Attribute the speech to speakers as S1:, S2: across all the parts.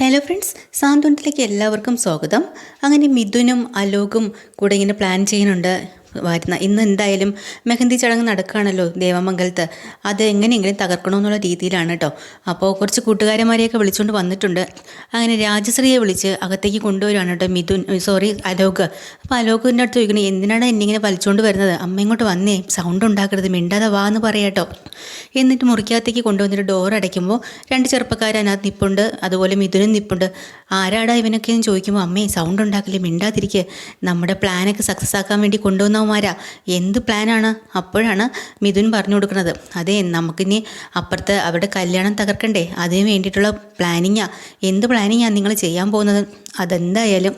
S1: Hello friends സാന്ത്വനത്തിലേക്ക് എല്ലാവർക്കും സ്വാഗതം. അങ്ങനെ മിഥുനും അലോകും കൂടെ ഇങ്ങനെ പ്ലാൻ ചെയ്യുന്നുണ്ട്. വരുന്ന ഇന്ന് എന്തായാലും മെഹന്തി ചടങ്ങ് നടക്കുകയാണല്ലോ ദേവമംഗലത്ത്. അത് എങ്ങനെയെങ്കിലും തകർക്കണമെന്നുള്ള രീതിയിലാണ് കേട്ടോ അപ്പോൾ കുറച്ച് കൂട്ടുകാരന്മാരെയൊക്കെ വിളിച്ചുകൊണ്ട് വന്നിട്ടുണ്ട്. അങ്ങനെ രാജശ്രീയെ വിളിച്ച് അകത്തേക്ക് കൊണ്ടുവരുവാണ് കേട്ടോ മിഥുൻ സോറി അലോക്. അപ്പോൾ അലോകിന്റെ അടുത്ത് ചോദിക്കണേ എന്തിനാണ് എന്നിങ്ങനെ വലിച്ചുകൊണ്ട് വരുന്നത്? അമ്മ ഇങ്ങോട്ട് വന്നേ സൗണ്ട് ഉണ്ടാക്കരുത് മിണ്ടാതെ വാ എന്ന് പറയാട്ടോ എന്നിട്ട് മുറിക്കകത്തേക്ക് കൊണ്ടുവന്നിട്ട് ഡോർ അടയ്ക്കുമ്പോൾ രണ്ട് ചെറുപ്പക്കാർ അതിനകത്ത് നിപ്പുണ്ട്. അതുപോലെ മിഥുനും നിപ്പുണ്ട്. ആരാടാ ഇവനൊക്കെ എന്ന് ചോദിക്കുമ്പോൾ അമ്മേ സൗണ്ട് ഉണ്ടാക്കില്ല മിണ്ടാതിരിക്കുക നമ്മുടെ പ്ലാനൊക്കെ സക്സസ് ആക്കാൻ വേണ്ടി കൊണ്ടുവന്നവന്മാരാ. എന്ത് പ്ലാനാണ് അപ്പോഴാണ് മിഥുൻ പറഞ്ഞു കൊടുക്കുന്നത്. അതെ നമുക്കിനി അപ്പുറത്ത് അവരുടെ കല്യാണം തകർക്കണ്ടേ. അതിന് വേണ്ടിയിട്ടുള്ള പ്ലാനിങ്ങാ എന്ത് പ്ലാനിങ്ങാണ് നിങ്ങൾ ചെയ്യാൻ പോകുന്നത്? അതെന്തായാലും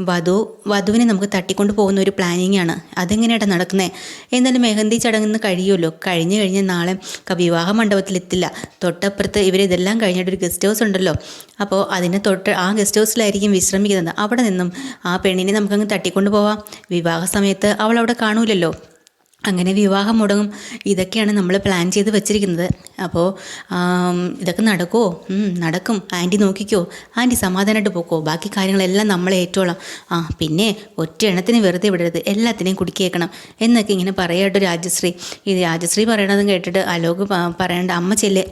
S1: വധു വധുവിനെ നമുക്ക് തട്ടിക്കൊണ്ട് പോകുന്ന ഒരു പ്ലാനിങ് ആണ്. അതെങ്ങനെയാണ് നടക്കുന്നത് എന്നാലും മെഹന്തി ചടങ്ങ് കഴിയുമല്ലോ? കഴിഞ്ഞു കഴിഞ്ഞ് നാളെ വിവാഹ മണ്ഡപത്തിലെത്തില്ല. തൊട്ടപ്പുറത്ത് ഇവരിതെല്ലാം കഴിഞ്ഞിട്ട് ഒരു ഗസ്റ്റ് ഹൗസ് ഉണ്ടല്ലോ. അപ്പോൾ അതിനെ തൊട്ട് ആ ഗസ്റ്റ് ഹൗസിലായിരിക്കും വിശ്രമിക്കുന്നത്. അവിടെ നിന്നും ആ പെണ്ണിനെ നമുക്കങ്ങ് തട്ടിക്കൊണ്ട് പോവാം. വിവാഹ സമയത്ത് അവൾ അവിടെ കാണൂലല്ലോ. അങ്ങനെ വിവാഹം മുടങ്ങും. ഇതൊക്കെയാണ് നമ്മൾ പ്ലാൻ ചെയ്ത് വെച്ചിരിക്കുന്നത്. അപ്പോൾ ഇതൊക്കെ നടക്കുമോ നടക്കും. ആന്റി നോക്കിക്കോ. ആന്റി സമാധാനമായിട്ട് പോക്കോ? ബാക്കി കാര്യങ്ങളെല്ലാം നമ്മളെ ഏറ്റോളാം. ആ പിന്നെ ഒറ്റ എണ്ണത്തിന് വെറുതെ വിടരുത്. എല്ലാത്തിനെയും കുടിക്കേക്കണം എന്നൊക്കെ ഇങ്ങനെ പറയാട്ടോ രാജശ്രീ. ഈ രാജശ്രീ പറയണതും കേട്ടിട്ട് അലോക് പറയണ്ട. അമ്മ ചെല്ല്.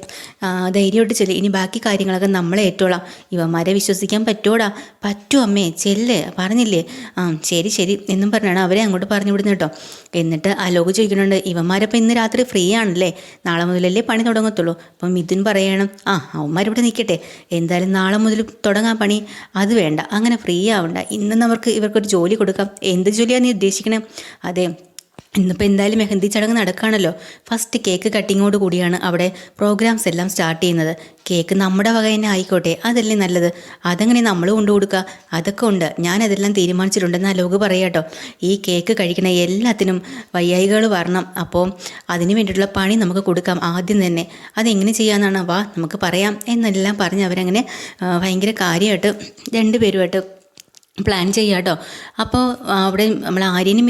S1: ധൈര്യമായിട്ട് ചെല്ല്. ഇനി ബാക്കി കാര്യങ്ങളൊക്കെ നമ്മളെ ഏറ്റോളാം. ഇവന്മാരെ വിശ്വസിക്കാൻ പറ്റുമോടാ പറ്റും അമ്മേ. ചെല്ലേ. പറഞ്ഞില്ലേ? ആ ശരി ശരി. എന്നും പറഞ്ഞാണ് അവരെ അങ്ങോട്ട് പറഞ്ഞു വിടുന്നത് കേട്ടോ. എന്നിട്ട് അലോക് ചോദിക്കുന്നുണ്ട് ഇവന്മാരപ്പം ഇന്ന് രാത്രി ഫ്രീ ആണല്ലേ? നാളെ മുതലല്ലേ പണി തുടങ്ങത്തുള്ളൂ? അപ്പം മിഥുൻ പറയണം ആ അവന്മാരിവിടെ നിൽക്കട്ടെ എന്തായാലും നാളെ മുതൽ തുടങ്ങാൻ പണി. അത് വേണ്ട. അങ്ങനെ ഫ്രീ ആവണ്ട. ഇന്ന് നമുക്ക് ഇവർക്കൊരു ജോലി കൊടുക്കാം. എന്ത് ജോലിയാണ് നീ ഉദ്ദേശിക്കണേ? അതെ ഇന്നിപ്പോൾ എന്തായാലും മെഹന്തി ചടങ്ങ് നടക്കുകയാണല്ലോ. ഫസ്റ്റ് കേക്ക് കട്ടിങ്ങോട് കൂടിയാണ് അവിടെ പ്രോഗ്രാംസ് എല്ലാം സ്റ്റാർട്ട് ചെയ്യുന്നത്. കേക്ക് നമ്മുടെ വക തന്നെ ആയിക്കോട്ടെ അതല്ലേ നല്ലത്? അതങ്ങനെ നമ്മൾ കൊണ്ടു കൊടുക്കുക അതൊക്കെ ഉണ്ട്. ഞാനതെല്ലാം തീരുമാനിച്ചിട്ടുണ്ടെന്ന് അലോക് പറയാട്ടോ ഈ കേക്ക് കഴിക്കണ എല്ലാത്തിനും വയ്യായികൾ വരണം. അപ്പോൾ അതിന് വേണ്ടിയിട്ടുള്ള പണി നമുക്ക് കൊടുക്കാം ആദ്യം തന്നെ. അതെങ്ങനെ ചെയ്യാമെന്നാണ് വാ നമുക്ക് പറയാം. എന്നെല്ലാം പറഞ്ഞ് അവരങ്ങനെ ഭയങ്കര കാര്യമായിട്ട് രണ്ടുപേരുമായിട്ട് പ്ലാൻ ചെയ്യാം കേട്ടോ. അപ്പോൾ അവിടെ നമ്മൾ ആര്യനും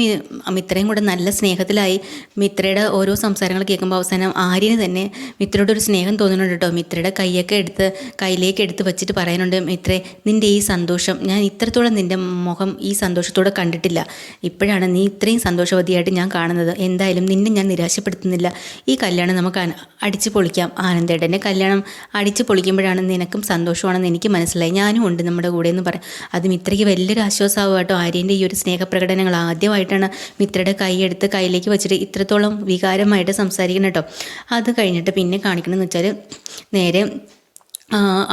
S1: മിത്രയും കൂടെ നല്ല സ്നേഹത്തിലായി മിത്രയുടെ ഓരോ സംസാരങ്ങൾ കേൾക്കുമ്പോൾ അവസാനം ആര്യന് തന്നെ മിത്രയോട് ഒരു സ്നേഹം തോന്നുന്നുണ്ട് കേട്ടോ. മിത്രയുടെ കൈയൊക്കെ എടുത്ത് കയ്യിലേക്ക് എടുത്ത് വെച്ചിട്ട് പറയുന്നുണ്ട് മിത്രേ നിന്റെ ഈ സന്തോഷം ഞാൻ ഇത്രത്തോളം നിന്റെ മുഖം ഈ സന്തോഷത്തോടെ കണ്ടിട്ടില്ല. ഇപ്പോഴാണ് നീ ഇത്രയും സന്തോഷവതിയായിട്ട് ഞാൻ കാണുന്നത്. എന്തായാലും നിന്നെ ഞാൻ നിരാശപ്പെടുത്തുന്നില്ല. ഈ കല്യാണം നമുക്ക് അടിച്ച് പൊളിക്കാം. ആനന്ദേട്ടന്റെ കല്യാണം അടിച്ച് പൊളിക്കുമ്പോഴാണ് നിനക്കും സന്തോഷമാണെന്ന് എനിക്ക് മനസ്സിലായി. ഞാനും ഉണ്ട് നമ്മുടെ കൂടെ എന്ന് പറയാം അത് മിത്രയ്ക്ക് വലിയൊരു ആശ്വാസമാവും കേട്ടോ. ആര്യന്റെ ഈ ഒരു സ്നേഹപ്രകടനങ്ങൾ ആദ്യമായിട്ടാണ് മിത്രയുടെ കൈയെടുത്ത് കയ്യിലേക്ക് വെച്ചിട്ട് ഇത്രത്തോളം വികാരമായിട്ട് സംസാരിക്കുന്നത് കേട്ടോ. അത് കഴിഞ്ഞിട്ട് പിന്നെ കാണിക്കണമെന്ന് വെച്ചാൽ നേരെ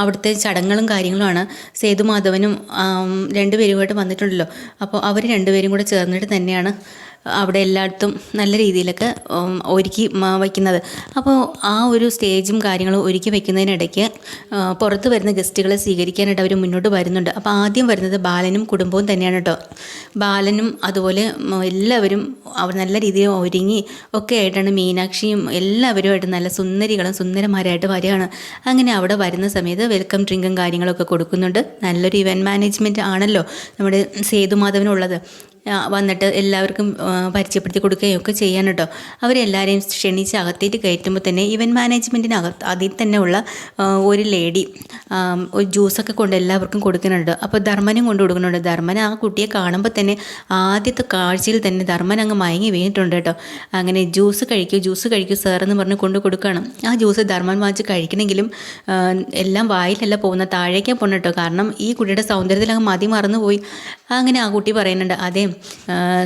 S1: അവിടുത്തെ ചടങ്ങുകളും കാര്യങ്ങളുമാണ് സേതുമാധവനും രണ്ടുപേരുമായിട്ട് വന്നിട്ടുണ്ടല്ലോ. അപ്പോൾ അവർ രണ്ടുപേരും കൂടെ ചേർന്നിട്ട് തന്നെയാണ് അവിടെ എല്ലായിടത്തും നല്ല രീതിയിലൊക്കെ ഒരുക്കി വയ്ക്കുന്നത്. അപ്പോൾ ആ ഒരു സ്റ്റേജും കാര്യങ്ങളും ഒരുക്കി വയ്ക്കുന്നതിനിടയ്ക്ക് പുറത്ത് വരുന്ന ഗസ്റ്റുകളെ സ്വീകരിക്കാനായിട്ട് അവർ മുന്നോട്ട് വരുന്നുണ്ട്. അപ്പോൾ ആദ്യം വരുന്നത് ബാലനും കുടുംബവും തന്നെയാണ് കേട്ടോ. ബാലനും അതുപോലെ എല്ലാവരും അവർ നല്ല രീതിയിൽ ഒരുങ്ങി ഒക്കെ ആയിട്ടാണ് മീനാക്ഷിയും എല്ലാവരുമായിട്ട് നല്ല സുന്ദരികളും സുന്ദരന്മാരായിട്ട് വരികയാണ്. അങ്ങനെ അവിടെ വരുന്ന സമയത്ത് വെൽക്കം ഡ്രിങ്കും കാര്യങ്ങളൊക്കെ കൊടുക്കുന്നുണ്ട്. നല്ലൊരു ഇവന്റ് മാനേജ്മെന്റ് ആണല്ലോ നമ്മുടെ സേതുമാധവനുള്ളത്. വന്നിട്ട് എല്ലാവർക്കും പരിചയപ്പെടുത്തി കൊടുക്കുകയും ഒക്കെ ചെയ്യാൻ കേട്ടോ. അവരെല്ലാവരെയും ക്ഷണിച്ച് അകത്തേക്ക് കയറ്റുമ്പോൾ തന്നെ ഇവന്റ് മാനേജ്മെന്റിനകത്ത് അതിൽ തന്നെ ഉള്ള ഒരു ലേഡി ഒരു ജ്യൂസൊക്കെ കൊണ്ട് എല്ലാവർക്കും കൊടുക്കുന്നുണ്ട്. അപ്പോൾ ധർമ്മനും കൊണ്ട് കൊടുക്കുന്നുണ്ട്. ധർമ്മൻ ആ കുട്ടിയെ കാണുമ്പോൾ തന്നെ ആദ്യത്തെ കാഴ്ചയിൽ തന്നെ ധർമ്മൻ അങ്ങ് മയങ്ങി വീണിട്ടുണ്ട് കേട്ടോ. അങ്ങനെ ജ്യൂസ് കഴിക്കൂ ജ്യൂസ് കഴിക്കൂ സാർ എന്ന് പറഞ്ഞ് കൊണ്ട് കൊടുക്കുകയാണ്. ആ ജ്യൂസ് ധർമ്മൻ വാങ്ങിച്ച് കഴിക്കണമെങ്കിലും എല്ലാം വായിലല്ല പോകുന്ന താഴേക്കാണ് പോകണം കേട്ടോ. കാരണം ഈ കുട്ടിയുടെ സൗന്ദര്യത്തിൽ അങ്ങ് മതി മറന്നുപോയി അങ്ങനെ ആ കുട്ടി പറയുന്നുണ്ട് അതെ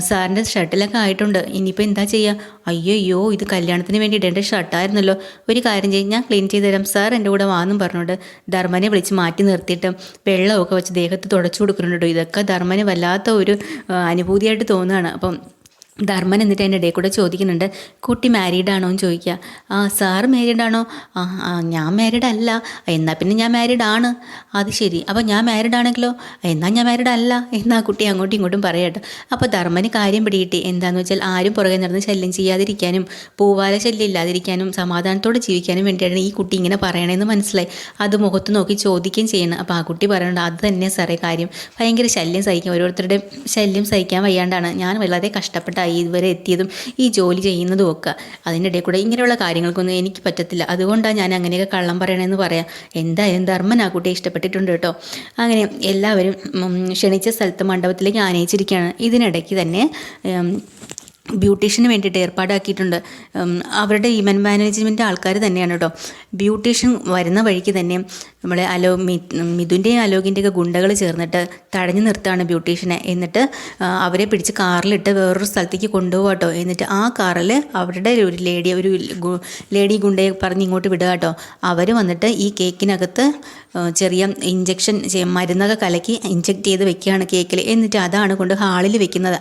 S1: സാറിന്റെ ഷർട്ടിലൊക്കെ ആയിട്ടുണ്ട്. ഇനിയിപ്പോൾ എന്താ ചെയ്യുക അയ്യോ അയ്യോ ഇത് കല്യാണത്തിന് വേണ്ടി ഇടേണ്ട ഷർട്ടായിരുന്നല്ലോ. ഒരു കാര്യം ചെയ്യും ഞാൻ ക്ലീൻ ചെയ്ത് തരാം. സാർ എന്റെ കൂടെ വാന്നും പറഞ്ഞോണ്ട് ധർമ്മനെ വിളിച്ച് മാറ്റി നിർത്തിയിട്ട് വെള്ളമൊക്കെ വെച്ച് ദേഹത്ത് തുടച്ചു കൊടുക്കുന്നുണ്ടോ ഇതൊക്കെ ധർമ്മന് വല്ലാത്ത ഒരു അനുഭൂതിയായിട്ട് തോന്നുകയാണ്. അപ്പം ധർമ്മൻ എന്നിട്ട് എന്റെ ഇടയിൽ കൂടെ ചോദിക്കുന്നുണ്ട് കുട്ടി മാരീഡ് ആണോ? എന്ന് ചോദിക്കുക. ആ സാർ മാരീഡ് ആണോ? ആ ഞാൻ മാരീഡ് അല്ല. എന്നാൽ പിന്നെ ഞാൻ മാരീഡ് ആണ്. അത് ശരി. അപ്പോൾ ഞാൻ മാരീഡ് ആണെങ്കിലോ? എന്നാൽ ഞാൻ മാരീഡ് അല്ല. എന്നാ കുട്ടി അങ്ങോട്ടും ഇങ്ങോട്ടും പറയട്ടെ അപ്പോൾ ധർമ്മന് കാര്യം പിടിയിട്ട് എന്താണെന്ന് വെച്ചാൽ ആരും പുറകെ നടന്ന് ശല്യം ചെയ്യാതിരിക്കാനും പൂവാല ശല്യം ഇല്ലാതിരിക്കാനും സമാധാനത്തോടെ ജീവിക്കാനും വേണ്ടിയാണ് ഈ കുട്ടി ഇങ്ങനെ പറയണമെന്ന് മനസ്സിലായി. അത് മുഖത്ത് നോക്കി ചോദിക്കുകയും ചെയ്യണം. അപ്പോൾ ആ കുട്ടി പറയുന്നുണ്ട് അത് തന്നെ സാറേ കാര്യം. ഭയങ്കര ശല്യം സഹിക്കും ഓരോരുത്തരുടെ ശല്യം സഹിക്കാൻ വയ്യാണ്ടാണ്. ഞാൻ വളരെ കഷ്ടപ്പെട്ട എന്തായി ഇതുവരെ എത്തിയതും ഈ ജോലി ചെയ്യുന്നതും ഒക്കെ. അതിന്റെ ഇടയിൽ കൂടെ ഇങ്ങനെയുള്ള കാര്യങ്ങൾക്കൊന്നും എനിക്ക് പറ്റത്തില്ല. അതുകൊണ്ടാണ് ഞാൻ അങ്ങനെയൊക്കെ കള്ളം പറയണമെന്ന് പറയാം. എന്തായാലും കുട്ടിയെ ഇഷ്ടപ്പെട്ടിട്ടുണ്ട് കേട്ടോ. അങ്ങനെ എല്ലാവരും ക്ഷണിച്ച സ്ഥലത്ത് മണ്ഡപത്തിലേക്ക് ആനയിച്ചിരിക്കുകയാണ്. ഇതിനിടയ്ക്ക് തന്നെ ബ്യൂട്ടീഷ്യന് വേണ്ടിയിട്ട് ഏർപ്പാടാക്കിയിട്ടുണ്ട്. അവരുടെ ഇവന്റ് മാനേജ്മെന്റ് ആൾക്കാർ തന്നെയാണ് കേട്ടോ ബ്യൂട്ടീഷ്യൻ വരുന്ന വഴിക്ക് തന്നെ നമ്മളെ അലോ മിഥുന്റെയും അലോകിന്റെയൊക്കെ ഗുണ്ടകൾ ചേർന്നിട്ട് തടഞ്ഞു നിർത്താണ് ബ്യൂട്ടീഷ്യനെ. എന്നിട്ട് അവരെ പിടിച്ച് കാറിലിട്ട് വേറൊരു സ്ഥലത്തേക്ക് കൊണ്ടുപോകാം കേട്ടോ എന്നിട്ട് ആ കാറിൽ അവരുടെ ഒരു ലേഡി ഒരു ലേഡി ഗുണ്ടയെ പറഞ്ഞ് ഇങ്ങോട്ട് വിടുക കേട്ടോ അവർ വന്നിട്ട് ഈ കേക്കിനകത്ത് ചെറിയ ഇഞ്ചക്ഷൻ മരുന്നൊക്കെ കലക്കി ഇഞ്ചെക്ട് ചെയ്ത് വെക്കുകയാണ് കേക്കിൽ എന്നിട്ട് അതാണ് കൊണ്ട് ഹാളിൽ വെക്കുന്നത്.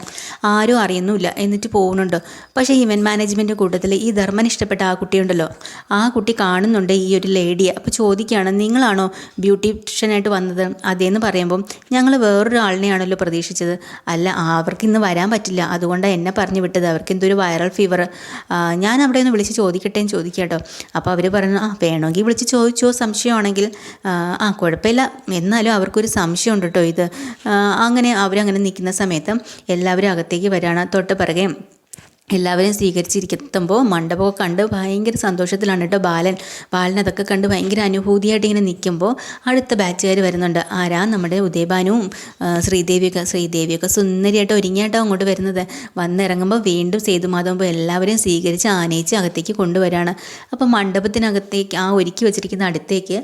S1: ആരും അറിയുന്നുമില്ല. എന്നിട്ട് പോകുന്നുണ്ട്. പക്ഷേ ഇവൻ മാനേജ്മെന്റ് കൂട്ടത്തിൽ ഈ ധർമ്മൻ ഇഷ്ടപ്പെട്ട ആ കുട്ടിയുണ്ടല്ലോ. ആ കുട്ടി കാണുന്നുണ്ട് ഈ ഒരു ലേഡിയെ. അപ്പോൾ ചോദിക്കുകയാണ് നിങ്ങളാണോ ബ്യൂട്ടീഷ്യനായിട്ട് വന്നത്? അതേന്ന് പറയുമ്പം ഞങ്ങൾ വേറൊരാളിനെയാണല്ലോ പ്രതീക്ഷിച്ചത്. അല്ല അവർക്ക് ഇന്ന് വരാൻ പറ്റില്ല. അതുകൊണ്ടാണ് എന്നെ പറഞ്ഞു വിട്ടത്. അവർക്ക് എന്തൊരു വൈറൽ ഫീവർ. ഞാൻ അവിടെ ഒന്ന് വിളിച്ച് ചോദിക്കട്ടെ എന്ന് ചോദിക്കാട്ടോ അപ്പോൾ അവർ പറഞ്ഞു ആ വേണമെങ്കിൽ വിളിച്ച് ചോദിച്ചോ സംശയമാണെങ്കിൽ. ആ, കുഴപ്പമില്ല. എന്നാലും അവർക്കൊരു സംശയമുണ്ട് കേട്ടോ ഇത്. അങ്ങനെ അവരങ്ങനെ നിൽക്കുന്ന സമയത്ത് എല്ലാവരും അകത്തേക്ക് വരികയാണ് തൊട്ട് പിറകെ എല്ലാവരെയും സ്വീകരിച്ചിരിക്കുമ്പോൾ മണ്ഡപമൊക്കെ കണ്ട് ഭയങ്കര സന്തോഷത്തിലാണ് കേട്ടോ ബാലൻ. ബാലൻ അതൊക്കെ കണ്ട് ഭയങ്കര അനുഭൂതിയായിട്ട് ഇങ്ങനെ നിൽക്കുമ്പോൾ അടുത്ത ബാച്ചുകാർ വരുന്നുണ്ട്. ആരാ? നമ്മുടെ ഉദയഭാനുവും ശ്രീദേവിയൊക്കെ ശ്രീദേവിയൊക്കെ സുന്ദരിയായിട്ട് ഒരുങ്ങിയായിട്ടോ അങ്ങോട്ട് വരുന്നത്. വന്നിറങ്ങുമ്പോൾ വീണ്ടും സേതുമാധവമ്പോൾ എല്ലാവരെയും സ്വീകരിച്ച് ആനയിച്ച് അകത്തേക്ക് കൊണ്ടുവരാണ്. അപ്പോൾ മണ്ഡപത്തിനകത്തേക്ക് ആ ഒരുക്കി വെച്ചിരിക്കുന്ന അടുത്തേക്ക്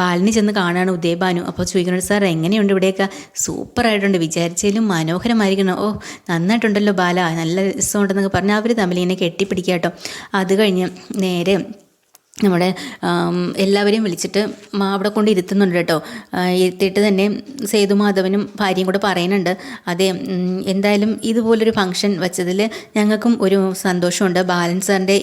S1: ബാലന് ചെന്ന് കാണുകയാണ് ഉദയഭാനു. അപ്പോൾ ചോദിക്കുന്നുണ്ട് സാർ എങ്ങനെയുണ്ട് ഇവിടെയൊക്കെ? സൂപ്പറായിട്ടുണ്ട്. വിചാരിച്ചതിലും മനോഹരമായിരിക്കണം ഓ നന്നായിട്ടുണ്ടല്ലോ ബാല. നല്ല രസമുണ്ടെന്നൊക്കെ പറഞ്ഞ് അവർ തമ്മിൽ ഇങ്ങനെ കേട്ടോ. അത് കഴിഞ്ഞ് നേരെ നമ്മുടെ എല്ലാവരെയും വിളിച്ചിട്ട് അവിടെ കൊണ്ട് ഇരുത്തുന്നുണ്ട് കേട്ടോ. ഇരുത്തിയിട്ട് തന്നെ സേതുമാധവനും ഭാര്യയും കൂടെ പറയുന്നുണ്ട്. അതെ എന്തായാലും ഇതുപോലൊരു ഫംഗ്ഷൻ വെച്ചതിൽ ഞങ്ങൾക്കും ഒരു സന്തോഷമുണ്ട്. ബാലൻ സാറിന്റെ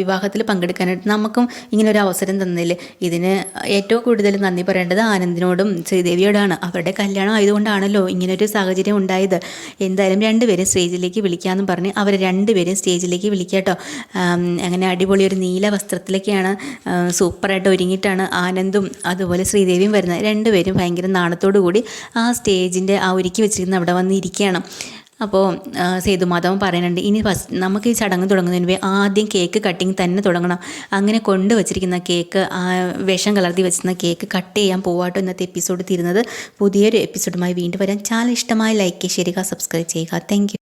S1: വിവാഹത്തിൽ പങ്കെടുക്കാനായിട്ട് നമുക്കും ഇങ്ങനെ ഒരു അവസരം തന്നതിൽ ഇതിന് ഏറ്റവും കൂടുതൽ നന്ദി പറയേണ്ടത് ആനന്ദിനോടും ശ്രീദേവിയോടാണ്. അവരുടെ കല്യാണം ആയതുകൊണ്ടാണല്ലോ ഇങ്ങനൊരു സാഹചര്യം ഉണ്ടായത്. എന്തായാലും രണ്ടുപേരും സ്റ്റേജിലേക്ക് വിളിക്കാമെന്ന് പറഞ്ഞ് അവർ രണ്ടുപേരും സ്റ്റേജിലേക്ക് വിളിക്കാം കേട്ടോ അങ്ങനെ അടിപൊളി ഒരു നീല വസ്ത്രത്തിലൊക്കെയാണ് സൂപ്പറായിട്ട് ഒരുങ്ങിയിട്ടാണ് ആനന്ദും അതുപോലെ ശ്രീദേവിയും വരുന്നത്. രണ്ടുപേരും ഭയങ്കര നാണത്തോടു കൂടി ആ സ്റ്റേജിന്റെ ആ ഒരുക്കി വെച്ചിരുന്ന അവിടെ വന്നിരിക്കുകയാണ്. അപ്പോൾ സേതുമാധവൻ പറയുന്നുണ്ട് ഇനി ഫസ്റ്റ് നമുക്ക് ഈ ചടങ്ങ് തുടങ്ങുന്നതിന് മുമ്പേ ആദ്യം കേക്ക് കട്ടിങ് തന്നെ തുടങ്ങണം. അങ്ങനെ കൊണ്ടുവച്ചിരിക്കുന്ന കേക്ക് ആ വിഷം കലർത്തി വെച്ചിരുന്ന കേക്ക് കട്ട് ചെയ്യാൻ പോവാട്ടോ ഇന്നത്തെ എപ്പിസോഡ് തീരുന്നത്. പുതിയൊരു എപ്പിസോഡുമായി വീണ്ടും വരാൻ ചാനൽ ഇഷ്ടമായി ലൈക്ക് ചെയ്യുക സബ്സ്ക്രൈബ് ചെയ്യുക. താങ്ക്